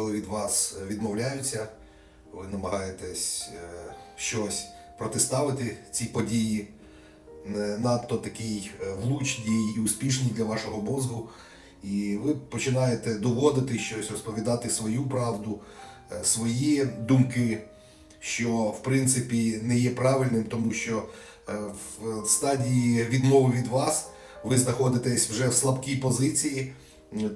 коли від вас відмовляються, ви намагаєтесь е, щось протиставити цій події, не надто такій е, влучній і успішній для вашого мозку. І ви починаєте доводити щось, розповідати свою правду, е, свої думки, що в принципі не є правильним, тому що е, в стадії відмови від вас ви знаходитесь вже в слабкій позиції,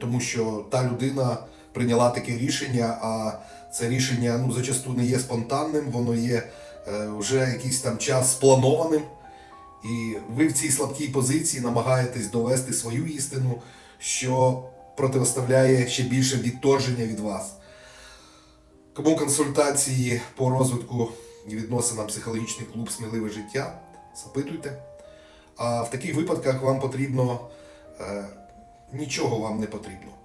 тому що та людина прийняла таке рішення, а це рішення ну, зачасту не є спонтанним, воно є е, вже якийсь там час спланованим. І ви в цій слабкій позиції намагаєтесь довести свою істину, що протиставляє ще більше відторження від вас. Кому консультації по розвитку і відносинам психологічний клуб Сміливе життя, запитуйте. А в таких випадках вам потрібно е, нічого вам не потрібно.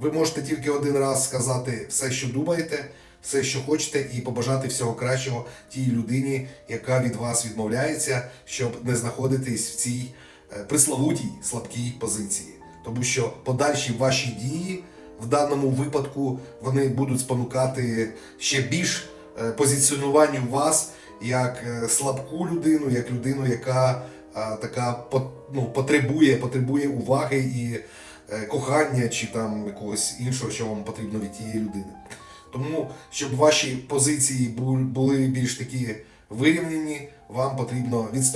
Ви можете тільки один раз сказати все, що думаєте, все, що хочете, і побажати всього кращого тій людині, яка від вас відмовляється, щоб не знаходитись в цій е, приславутій слабкій позиції. Тому що подальші ваші дії в даному випадку вони будуть спонукати ще більш е, позиціонуванню вас як е, слабку людину, як людину, яка така ну, потребує, потребує уваги і кохання, чи там якогось іншого, що вам потрібно від тієї людини. Тому, щоб ваші позиції були більш такі вирівняні, вам потрібно відстояти.